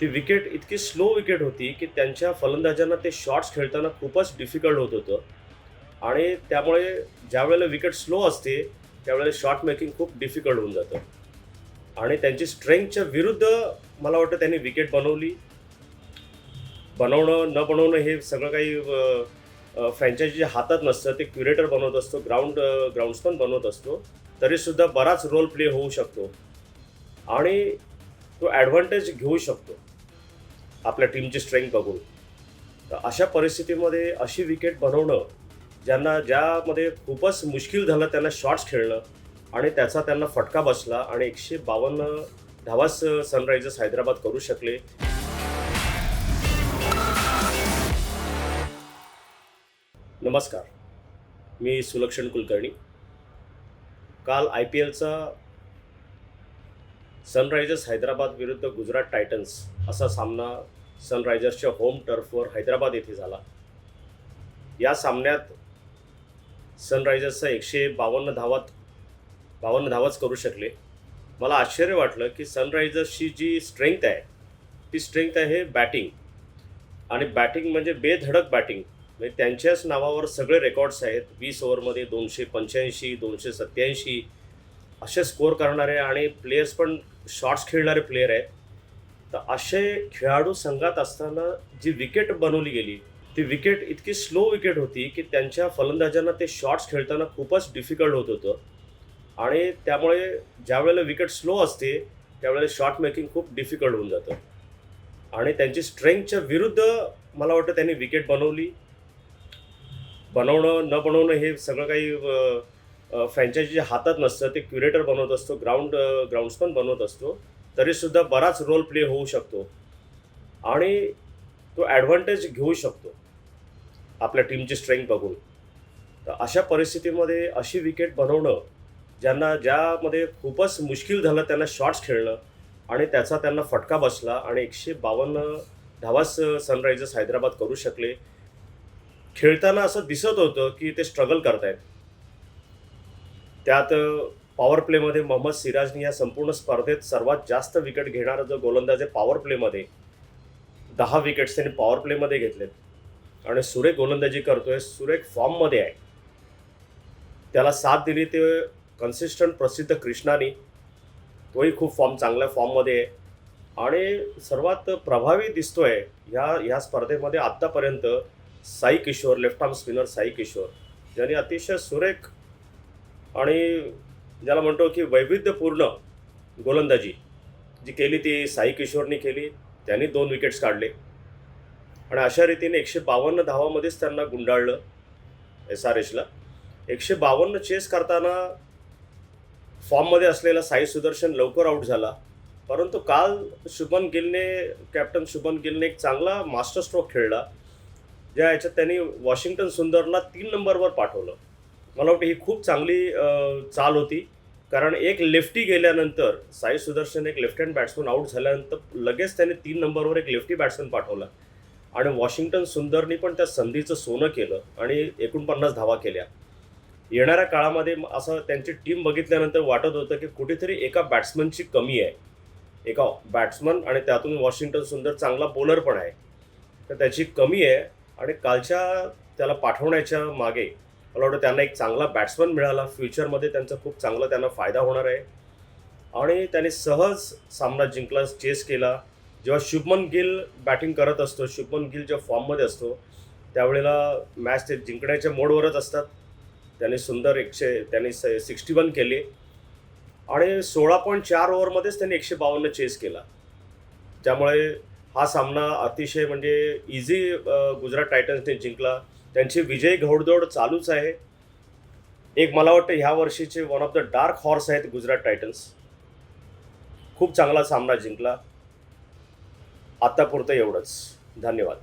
ती विकेट इतकी slow wicket होती की त्यांच्या फलंदाजांना ते शॉट्स खेळताना खूपच डिफिकल्ट होत होतं. आणि त्यामुळे ज्यावेळेला विकेट स्लो असते त्यावेळेला शॉट मेकिंग खूप डिफिकल्ट होऊन जातं. आणि त्यांची स्ट्रेंथच्या विरुद्ध मला वाटतं त्यांनी विकेट बनवली. बनवणं न बनवणं हे सगळं काही फ्रँचायझीच्या हातात नसतं ते क्युरेटर बनवत असतो ग्राउंड ग्राउंड्सपन बनवत असतो. तरीसुद्धा बराच रोल प्ले होऊ शकतो. आणि तो ॲडव्हान्टेज घेऊ शकतो. आपल्या टीमची स्ट्रेंथ बघून. तर अशा परिस्थितीमध्ये अशी विकेट बनवणं ज्यांना ज्यामध्ये खूपच मुश्किल झालं त्यांना शॉट्स खेळणं आणि त्याचा त्यांना फटका बसला आणि एकशे बावन्न धावाच सनरायझर्स हैदराबाद करू शकले. नमस्कार. मी सुलक्षण कुलकर्णी. काल आय पी एलचा सनरायझर्स हैदराबाद विरुद्ध गुजरात टायटन्स असा सामना सनरायझर्सच्या होम टर्फवर हैदराबाद येथे झाला. या सामन्यात सनरायझर्सचा एकशे बावन्न धावात बावन्न धावाच करू शकले. मला आश्चर्य वाटलं की सनरायझर्सची जी स्ट्रेंथ आहे ती स्ट्रेंथ आहे बॅटिंग. आणि बॅटिंग म्हणजे बेधडक बॅटिंग. म्हणजे त्यांच्याच नावावर सगळे रेकॉर्ड्स आहेत. वीस ओव्हरमध्ये दोनशे पंच्याऐंशी दोनशे सत्याऐंशी असे स्कोअर करणारे आणि प्लेयर्स पण शॉट्स खेळणारे प्लेयर आहेत. तर असे खेळाडू संघात असताना जी विकेट बनवली गेली ती विकेट इतकी स्लो विकेट होती की त्यांच्या फलंदाजांना ते शॉट्स खेळताना खूपच डिफिकल्ट होत होतं. आणि त्यामुळे ज्यावेळेला विकेट स्लो असते त्यावेळेला शॉट मेकिंग खूप डिफिकल्ट होऊन जातं. आणि त्यांची स्ट्रेंथच्या विरुद्ध मला वाटतं त्यांनी विकेट बनवली. बनवणं न बनवणं हे सगळं काही फ्रँचायझीच्या हातात नसतं ते क्युरेटर बनवत असतो ग्राउंड ग्राउंड्स पण बनवत असतो तरीसुद्धा बराच रोल प्ले होऊ शकतो. आणि तो ॲडव्हान्टेज घेऊ शकतो आपल्या टीमची स्ट्रेंथ बघून. तर अशा परिस्थितीमध्ये अशी विकेट बनवणं ज्यांना ज्यामध्ये खूपच मुश्किल झालं त्यांना शॉट्स खेळणं आणि त्याचा त्यांना फटका बसला आणि एकशे बावन्न धावाच सनरायझर्स हैदराबाद करू शकले खेळताना असं दिसत होतं की ते स्ट्रगल करतायत. त्यात पॉवर प्लेमध्ये मोहम्मद सिराजने या संपूर्ण स्पर्धेत सर्वात जास्त विकेट घेणारा जो गोलंदाज आहे पॉवर प्लेमध्ये दहा विकेट्स त्यांनी पॉवर प्लेमध्ये घेतलेत. आणि सुरेख गोलंदाजी करतोय सुरेख फॉर्ममध्ये आहे. त्याला साथ दिली ते कन्सिस्टंट प्रसिद्ध कृष्णानी. तोही खूप फॉर्म चांगल्या फॉर्ममध्ये आहे. आणि सर्वात प्रभावी दिसतोय ह्या ह्या स्पर्धेमध्ये आत्तापर्यंत Sai Kishore left arm spinner Sai Kishore. ज्यांनी अतिशय सुरेख आणि ज्याला म्हणतो की वैविध्यपूर्ण गोलंदाजी जी केली ती साई किशोरनी केली त्यांनी दोन विकेट्स काढले. आणि अशा रीतीने एकशे बावन्न धावामध्येच त्यांना गुंडाळलं एस आर एचला एकशे बावन्न चेस करताना फॉर्ममध्ये असलेला साई सुदर्शन लवकर आऊट झाला. परंतु काल शुभन गिलने कॅप्टन शुभन गिलने एक चांगला मास्टर स्ट्रोक खेळला ज्या याच्यात त्यांनी वॉशिंग्टन सुंदरला तीन नंबरवर पाठवलं. मला वाटतं ही खूप चांगली चाल होती. कारण एक लेफ्टी गेल्यानंतर साई सुदर्शन एक लेफ्ट हँड बॅट्समन आऊट झाल्यानंतर लगेच त्याने तीन नंबरवर एक लेफ्टी बॅट्समन पाठवला. आणि वॉशिंग्टन सुंदरनी पण त्या संधीचं सोनं केलं आणि एकोणपन्नास धावा केल्या. येणाऱ्या काळामध्ये असं त्यांची टीम बघितल्यानंतर वाटत होतं की कुठेतरी एका बॅट्समनची कमी आहे. एका बॅट्समन आणि त्यातून वॉशिंग्टन सुंदर चांगला बॉलर पण आहे. तर त्याची कमी आहे आणि कालच्या त्याला पाठवण्याच्या मागे मला वाटतं त्यांना एक चांगला बॅट्समन मिळाला. फ्युचरमध्ये त्यांचा खूप चांगला त्यांना फायदा होणार आहे. आणि त्याने सहज सामना जिंकला चेस केला. जेव्हा शुभमन गिल बॅटिंग करत असतो शुभमन गिल जेव्हा फॉर्ममध्ये असतो त्यावेळेला मॅच ते जिंकण्याच्या मोडवरच असतात. त्याने सुंदर एकशे त्यांनी सिक्स्टी वन केले. आणि सोळा पॉईंट चार ओव्हरमध्येच त्यांनी एकशे बावन्न चेस केला. त्यामुळे हा सामना अतिशय म्हणजे इझी गुजरात टायटन्सने जिंकला. त्यांची विजयी घौडदौड चालूच आहे. एक मला वाटतं ह्या वर्षीचे one of the dark horse आहेत गुजरात टायटन्स खूप चांगला सामना जिंकला. आत्तापुरतं एवढंच. धन्यवाद.